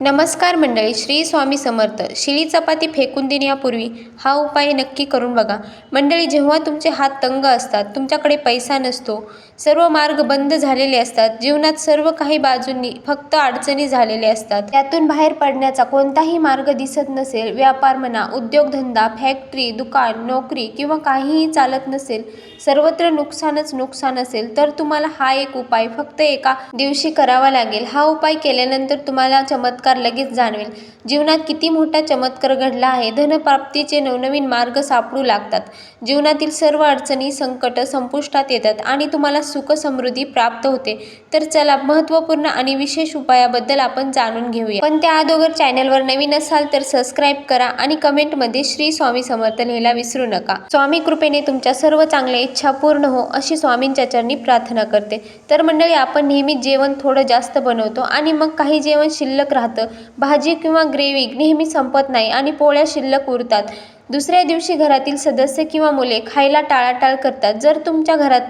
नमस्कार मंडळी श्री स्वामी समर्थ. शिळी चपाती फेकून देण्यापूर्वी हा उपाय नक्की करून बघा. मंडळी जेव्हा तुमचे हात तंग असतात तुमच्याकडे पैसा नसतो सर्व मार्ग बंद झालेले असतात. जीवनात सर्व काही बाजूंनी फक्त अडचणी झालेले असतात. त्यातून बाहेर पडण्याचा कोणताही मार्ग दिसत नसेल व्यापार म्हणा उद्योगधंदा फॅक्टरी दुकान नोकरी किंवा काहीही चालत नसेल सर्वत्र नुकसानच नुकसान असेल तर तुम्हाला हा एक उपाय फक्त एका दिवशी करावा लागेल. हा उपाय केल्यानंतर तुम्हाला चमत्कार लगेच जाणवेल. जीवनात किती मोठा चमत्कार घडला आहे धनप्राप्तीचे नवनवीन मार्ग सापडू लागतात. जीवनातील सर्व अडचणी संकट संपुष्टात येतात आणि तुम्हाला सुख समृद्धी प्राप्त होते. तर चला महत्त्वपूर्ण आणि विशेष उपायाबद्दल आपण जाणून घेऊया. पण त्या अगोदर चॅनलवर नवीन असाल तर सबस्क्राईब करा आणि कमेंटमध्ये श्री स्वामी समर्थ लिहायला विसरू नका. स्वामी कृपेने तुमच्या सर्व चांगल्या इच्छा पूर्ण हो अशी स्वामींच्या चरणी प्रार्थना करते. तर मंडळी आपण नेहमी जेवण थोडं जास्त बनवतो आणि मग काही जेवण शिल्लक राहतं. भाजी किंवा ग्रेव्ही नेहमी संपत नाही आणि पोळ्या शिल्लक उरतात. दुसऱ्या दिवशी घरातील सदस्य किंवा मुले खायला टाळाटाळ करतात. जर तुमच्या घरात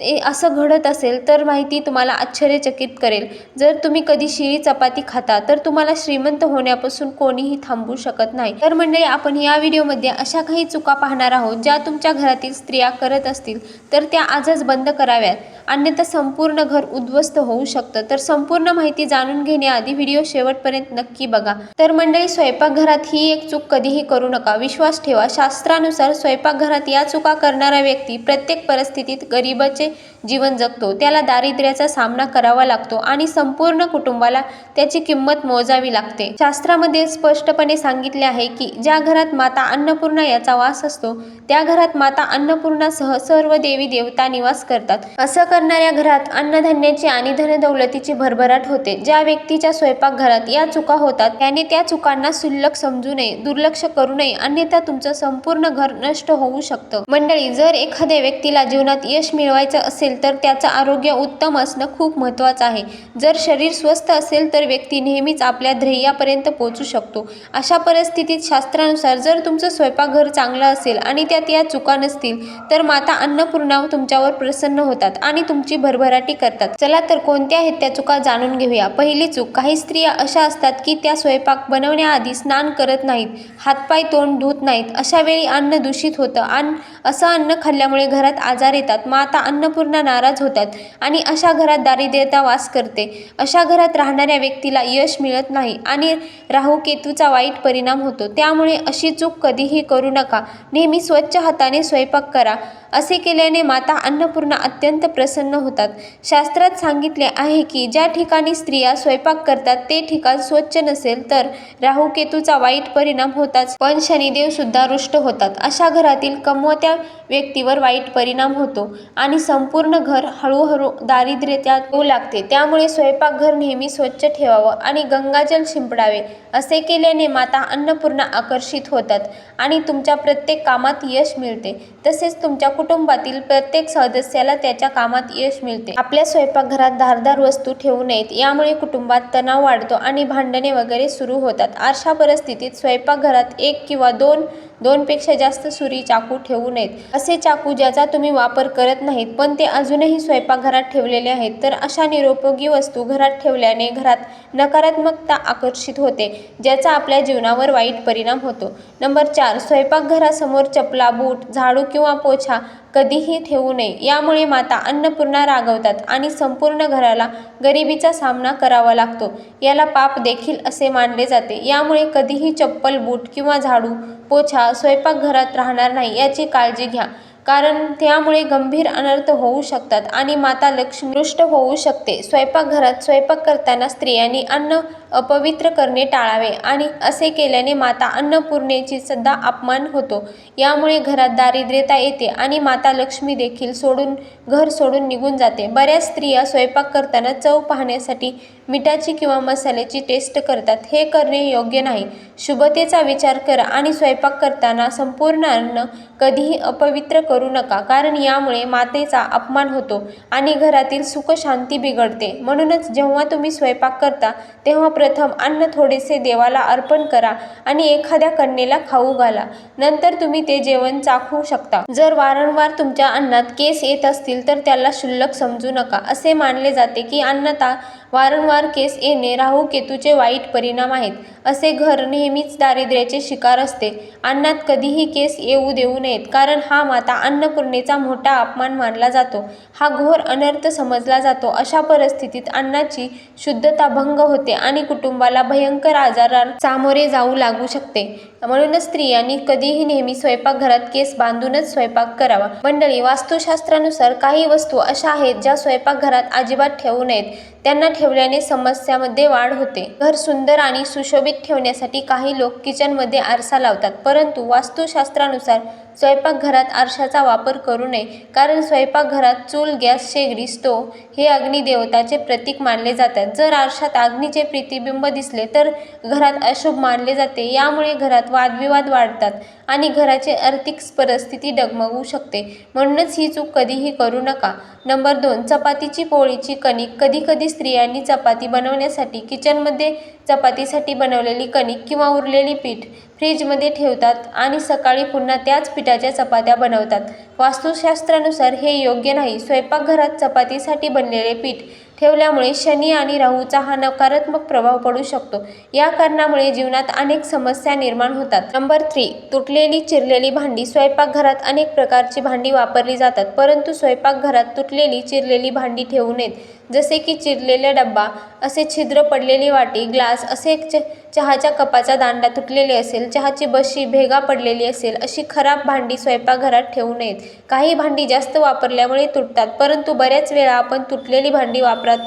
ए असं घडत असेल तर माहिती तुम्हाला आश्चर्यचकित करेल. जर तुम्ही कधी शिळी चपाती खाता तर तुम्हाला श्रीमंत होण्यापासून कोणीही थांबू शकत नाही. तर मंडळी आपण या व्हिडिओमध्ये अशा काही चुका पाहणार आहोत ज्या तुमच्या घरातील स्त्रिया करत असतील तर त्या आजच बंद कराव्यात. अन्यथा संपूर्ण घर उद्ध्वस्त होऊ शकतं. तर संपूर्ण माहिती जाणून घेण्याआधी व्हिडिओ शेवटपर्यंत नक्की बघा. तर मंडळी स्वयंपाकघरात ही एक चूक कधीही करू नका. विश्वास ठेवा शास्त्रानुसार स्वयंपाकघरात या चुका करणारा व्यक्ती प्रत्येक परिस्थितीत गरिबाचे जीवन जगतो. त्याला दारिद्र्याचा सामना करावा लागतो आणि संपूर्ण कुटुंबाला त्याची किंमत मोजावी लागते. शास्त्रामध्ये स्पष्टपणे सांगितले आहे की ज्या घरात माता अन्नपूर्णा याचा वास असतो त्या घरात माता अन्नपूर्णासह सर्व देवी देवता निवास करतात. असं करणाऱ्या घरात अन्नधान्याची आणि धनदौलतीची भरभराट होते. ज्या व्यक्तीच्या स्वयंपाकघरात या चुका होतात त्याने त्या चुकांना सुल्लक समजू नये दुर्लक्ष करू नये अन्यथा तुमचं संपूर्ण घर नष्ट होऊ शकतं. मंडळी जर एखाद्या व्यक्तीला जीवनात यश मिळवायचं असेल तर त्याचं आरोग्य उत्तम असणं खूप महत्त्वाचं आहे. जर शरीर स्वस्थ असेल तर व्यक्ती नेहमीच आपल्या ध्येयापर्यंत पोहोचू शकतो. अशा परिस्थितीत शास्त्रानुसार जर तुमचं स्वयंपाकघर चांगलं असेल आणि त्यात या चुका नसतील तर माता अन्नपूर्णा तुमच्यावर प्रसन्न होतात आणि तुमची भरभराटी करतात. चला तर कोणत्या आहेत त्या चुका जाणून घेऊया. पहिली चूक काही स्त्रिया अशा असतात की त्या स्वयंपाक बनवण्याआधी स्नान करत नाहीत हातपाय तोंड धुत नाहीत. अशा वेळी अन्न दूषित होतं. आणि असं अन्न खाल्ल्यामुळे घरात आजार येतात. माता अन्न अन्नपूर्णा नाराज होतात आणि अशा घरात दारिद्र्यता वास करते. अशा घरात राहणाऱ्या व्यक्तीला यश मिळत नाही आणि राहू केतूचा वाईट परिणाम होतो. त्यामुळे अशी चूक कधीही करू नका. नेहमी स्वच्छ हाताने स्वयंपाक करा. असे केल्याने माता अन्नपूर्णा अत्यंत प्रसन्न होतात. शास्त्रात सांगितले आहे की ज्या ठिकाणी स्त्रिया स्वयंपाक करतात ते ठिकाण स्वच्छ नसेल तर राहू केतूचा वाईट परिणाम होताच. पण शनिदेव सुद्धा रुष्ट होतात. अशा घरातील कमवत्या व्यक्तीवर वाईट परिणाम होतो आणि संपूर्ण घर हळूहळू दारिद्र्यात होऊ लागते. त्यामुळे स्वयंपाकघर नेहमी स्वच्छ ठेवावं आणि गंगाजल शिंपडावे असे केल्याने माता अन्नपूर्णा आकर्षित होतात आणि तुमच्या प्रत्येक कामात यश मिळते. तसेच तुमच्या कुटुंबातील प्रत्येक सदस्याला त्याच्या कामात यश मिळते. आपल्या स्वयंपाकघरात धारदार वस्तू ठेवू नयेत यामुळे कुटुंबात तणाव वाढतो आणि भांडणे वगैरे सुरू होतात. अशा परिस्थितीत स्वयंपाकघरात एक किंवा दोन दोनपेक्षा जास्त सुरी चाकू ठेवू नयेत. असे चाकू ज्याचा तुम्ही वापर करत नाहीत पण ते अजूनही स्वयंपाकघरात ठेवलेले आहेत तर अशा निरोपयोगी वस्तू घरात ठेवल्याने घरात नकारात्मकता आकर्षित होते ज्याचा आपल्या जीवनावर वाईट परिणाम होतो. नंबर चार स्वयंपाकघरासमोर चपला बूट झाडू किंवा पोछा कधीही ठेवू नये. यामुळे माता अन्नपूर्णा रागवतात आणि संपूर्ण घराला गरिबीचा सामना करावा लागतो. याला पाप देखील असे मानले जाते. यामुळे कधीही चप्पल बूट किंवा झाडू पोछा स्वयंपाकघरात राहणार नाही याची काळजी घ्या. कारण त्यामुळे गंभीर अनर्थ होऊ शकतात आणि माता लक्ष्मी रुष्ट होऊ शकते. स्वयंपाकघरात स्वयंपाक करताना स्त्रियांनी अन्न अपवित्र करणे टाळावे आणि असे केल्याने माता अन्नपूर्णेची सुद्धा अपमान होतो. यामुळे घरात दारिद्र्यता येते आणि माता लक्ष्मी देखील सोडून घर सोडून निघून जाते. बऱ्याच स्त्रिया स्वयंपाक करताना चव पाहण्यासाठी मिठाची किंवा मसाल्याची टेस्ट करतात हे करणे योग्य नाही. शुभतेचा विचार करा आणि स्वयंपाक करताना संपूर्ण अन्न कधीही अपवित्र करू नका कारण यामुळे मातेचा अपमान होतो आणि घरातील सुखशांती बिघडते. म्हणूनच जेव्हा तुम्ही स्वयंपाक करता तेव्हा प्रथम अन्न थोडेसे देवाला अर्पण करा आणि एखाद्या कन्येला खाऊ घाला. नंतर तुम्ही ते जेवण चाखू शकता. जर वारंवार तुमच्या अन्नात केस येत असतील तर त्याला शुल्लक समजू नका. असे मानले जाते की अन्नता वारंवार केस येणे राहू केतूचे वाईट परिणाम आहेत असे घर नेहमीच दारिद्र्याचे शिकार असते. अन्नात कधीही केस येऊ देऊ नयेत कारण हा माता अन्नपूर्णेचा मोठा अपमान मानला जातो. हा घोर अनर्थ समजला जातो. अशा परिस्थितीत अन्नाची शुद्धता भंग होते आणि कुटुंबाला भयंकर आजारांना सामोरे जाऊ लागू शकते. म्हणूनच स्त्रियांनी कधीही नेहमी स्वयंपाकघरात केस बांधूनच स्वयंपाक करावा. मंडळी वास्तुशास्त्रानुसार काही वस्तू अशा आहेत ज्या स्वयंपाकघरात अजिबात ठेवू नयेत. त्यांना ठेवल्याने समस्यामध्ये वाढ होते. घर सुंदर आणि सुशोभित ठेवण्यासाठी काही लोक किचनमध्ये आरसा लावतात. परंतु वास्तुशास्त्रानुसार स्वयंपाकघरात आरशाचा वापर करू नये कारण स्वयंपाकघरात चूल गॅस शेगडी स्टोव हे अग्निदेवताचे प्रतीक मानले जातात. जर आरशात अग्नीचे प्रतिबिंब दिसले तर घरात अशुभ मानले जाते. यामुळे घरात वादविवाद वाढतात आणि घराची आर्थिक परिस्थिती डगमगू शकते. म्हणूनच ही चूक कधीही करू नका. नंबर दोन चपातीची पोळीची कणिक. कधी कधी स्त्रियांनी चपाती बनवण्यासाठी किचनमध्ये चपातीसाठी बनवलेली कणिक किंवा उरलेली पीठ फ्रीजमध्ये ठेवतात आणि सकाळी पुन्हा त्याच पिठाच्या चपात्या बनवतात. वास्तुशास्त्रानुसार हे योग्य नाही. स्वयंपाकघरात चपातीसाठी बनलेले पीठ ठेवल्यामुळे शनी आणि राहूचा हा नकारात्मक प्रभाव पडू शकतो. या कारणामुळे जीवनात अनेक समस्या निर्माण होतात. नंबर थ्री तुटलेली चिरलेली भांडी. स्वयंपाकघरात अनेक प्रकारची भांडी वापरली जातात परंतु स्वयंपाकघरात तुटलेली चिरलेली भांडी ठेवू नयेत. जसे की चिरलेला डब्बा असे छिद्र पडलेली वाटी ग्लास असे च चहाच्या कपाचा दांडा तुटलेले असेल चहाची बशी भेगा पडलेली असेल अशी खराब भांडी स्वयंपाकघरात ठेवू नयेत. काही भांडी जास्त वापरल्यामुळे तुटतात परंतु बऱ्याच वेळा आपण तुटलेली भांडी वापरात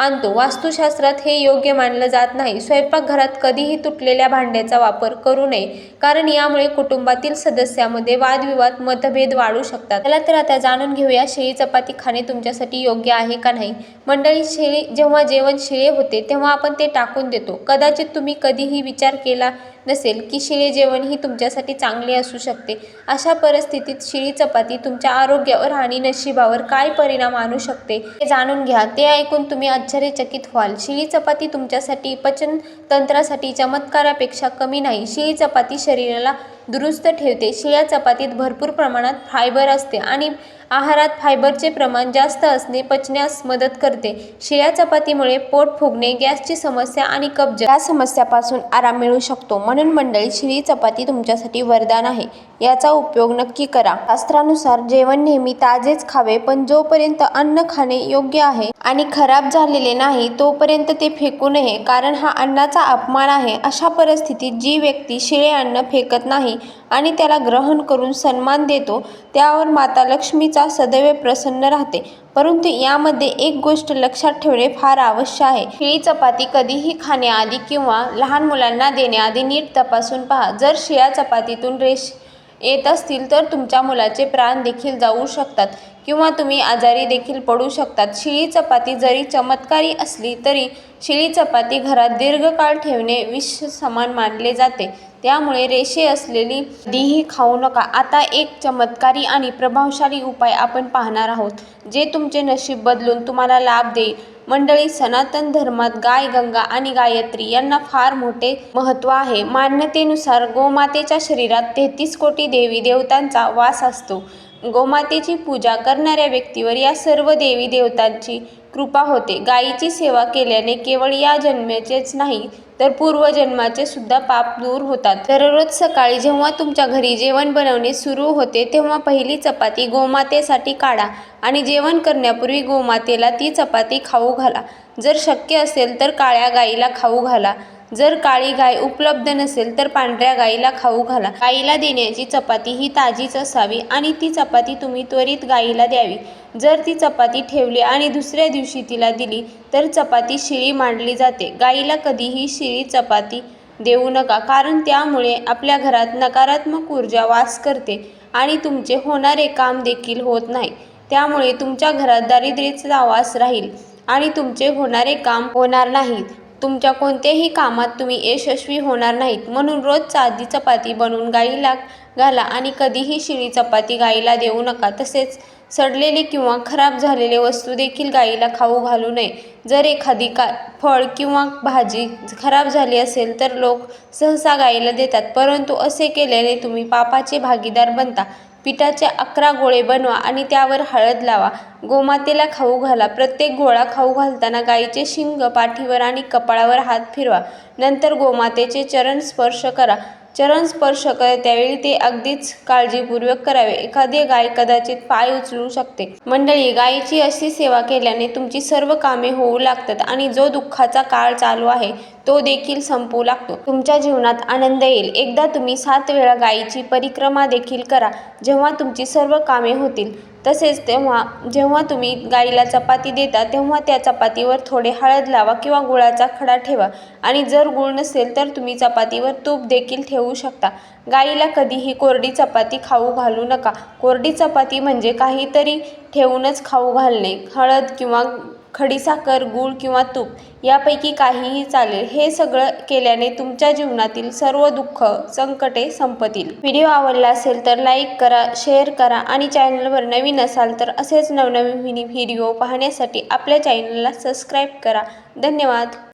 आणतो. वास्तुशास्त्रात हे योग्य मानलं जात नाही. स्वयंपाकघरात कधीही तुटलेल्या भांड्याचा वापर करू नये कारण यामुळे कुटुंबातील सदस्यामध्ये वादविवाद मतभेद वाढू शकतात. चला तर आता जाणून घेऊया शेळी चपाती खाणे तुमच्यासाठी योग्य आहे का नाही. मंडळी शेळी जेव्हा जेवण शिळे होते तेव्हा आपण ते टाकून देतो. कदाचित तुम्ही कधीही विचार केला नसेल की शिळे जेवण ही तुमच्यासाठी चांगले असू शकते. अशा परिस्थितीत शिळी चपाती तुमच्या आरोग्यावर आणि नशिबावर काय परिणाम आणू शकते हे जाणून घ्या. ते ऐकून तुम्ही आश्चर्यचकित व्हाल. शिळी चपाती तुमच्यासाठी पचन तंत्रासाठी चमत्कारापेक्षा कमी नाही. शिळी चपाती शरीराला दुरुस्त ठेवते. शिळ्या चपातीत भरपूर प्रमाणात फायबर असते आणि आहारात फायबरचे प्रमाण जास्त असणे पचण्यास मदत करते. शिळ्या चपातीमुळे पोट फुगणे गॅसची समस्या आणि कब्ज या समस्यापासून आराम मिळू शकतो. म्हणून मंडळी शिळी चपाती तुमच्यासाठी वरदान आहे. याचा उपयोग नक्की करा. शास्त्रानुसार जेवण नेहमी ताजेच खावे पण जोपर्यंत अन्न खाणे योग्य आहे आणि खराब झालेले नाही तोपर्यंत ते फेकू नये कारण हा अन्नाचा अपमान आहे. अशा परिस्थितीत जी व्यक्ती शिळे अन्न फेकत नाही आणि त्याला ग्रहण करून सन्मान देतो. त्यावर माता लक्ष्मीचा सदैव प्रसन्न राहते. परंतु यामध्ये एक गोष्ट लक्षात ठेवणे फार आवश्यक आहे. शिळी चपाती कधीही खाण्याआधी किंवा लहान मुलांना देण्याआधी नीट तपासून पहा. जर शिळ्या चपातीतून रेश येत असतील तर तुमच्या मुलाचे प्राण देखील जाऊ शकतात. किंवा तुम्ही आजारी देखील पडू शकतात. शिळी चपाती जरी चमत्कारी असली तरी शिळी चपाती घरात दीर्घकाळ ठेवणे विष समान मानले जाते. त्यामुळे रेषे असलेली दीही खाऊ नका. आता एक चमत्कारी आणि प्रभावशाली उपाय आपण पाहणार आहोत जे तुमचे नशीब बदलून तुम्हाला लाभ देईल. मंडळी सनातन धर्मात गाय गंगा आणि गायत्री यांना फार मोठे महत्त्व आहे. मान्यतेनुसार गोमातेच्या शरीरात तेहतीस कोटी देवी देवतांचा वास असतो. गोमातेची पूजा करणाऱ्या व्यक्तीवर या सर्व देवी देवतांची कृपा होते. गायीची सेवा केल्याने केवळ या जन्माचेच नाही तर पूर्वजन्माचे सुद्धा पाप दूर होतात. दररोज सकाळी जेव्हा तुमच्या घरी जेवण बनवणे सुरू होते तेव्हा पहिली चपाती गोमातेसाठी काढा आणि जेवण करण्यापूर्वी गोमातेला ती चपाती खाऊ घाला. जर शक्य असेल तर काळ्या गाईला खाऊ घाला. जर काळी गाय उपलब्ध नसेल तर पांढऱ्या गाईला खाऊ घाला. गाईला देण्याची चपाती ही ताजीच असावी आणि ती चपाती तुम्ही त्वरित गाईला द्यावी. जर ती चपाती ठेवली आणि दुसऱ्या दिवशी तिला दिली तर चपाती शिळी मांडली जाते. गाईला कधीही शिळी चपाती देऊ नका कारण त्यामुळे आपल्या घरात नकारात्मक ऊर्जा वास करते आणि तुमचे होणारे काम देखील होत नाही. त्यामुळे तुमच्या घरात दारिद्र्याचा वास राहील आणि तुमचे होणारे काम होणार नाहीत तुमच्या कोणत्याही कामात तुम्ही यशस्वी होणार नाहीत. म्हणून रोज साधी चपाती बनवून गाईला घाला आणि कधीही शिळी चपाती गाईला देऊ नका. तसेच सडलेले किंवा खराब झालेले वस्तू देखील गाईला खाऊ घालू नये. जर एखादी का फळ किंवा भाजी खराब झाली असेल तर लोक सहसा गाईला देतात. परंतु असे केल्याने तुम्ही पापाचे भागीदार बनता. पिठाचे अकरा गोळे बनवा आणि त्यावर हळद लावा. गोमातेला खाऊ घाला. प्रत्येक गोळा खाऊ घालताना गाईचे शिंग पाठीवर आणि कपाळावर हात फिरवा. नंतर गोमातेचे चरण स्पर्श करा. चरण स्पर्श कर त्यावेळी ते अगदीच काळजीपूर्वक करावे. एखादी गाय कदाचित पाय उचलू शकते. मंडळी गायीची अशी सेवा केल्याने तुमची सर्व कामे होऊ लागतात आणि जो दुःखाचा काळ चालू आहे तो देखील संपू लागतो. तुमच्या जीवनात आनंद येईल. एकदा तुम्ही सात वेळा गायीची परिक्रमा देखील करा. जेव्हा तुमची सर्व कामे होतील तसेच तेव्हा जेव्हा तुम्ही गाईला चपाती देता तेव्हा त्या चपातीवर थोडे हळद लावा किंवा गुळाचा खडा ठेवा. आणि जर गुळ नसेल तर तुम्ही चपातीवर तूप देखील ठेवू शकता. गाईला कधीही कोरडी चपाती खाऊ घालू नका. कोरडी चपाती म्हणजे काहीतरी ठेवूनच खाऊ घालणे. हळद किंवा खडीसाखर गूळ किंवा तूप यापैकी काहीही चालेल. हे सगळं केल्याने तुमच्या जीवनातील सर्व दुःख संकटे संपतील. व्हिडिओ आवडला असेल तर लाईक करा शेअर करा आणि चॅनलवर नवीन असाल तर असेच नवनवीन व्हिडिओ पाहण्यासाठी आपल्या चॅनलला सबस्क्राईब करा. धन्यवाद.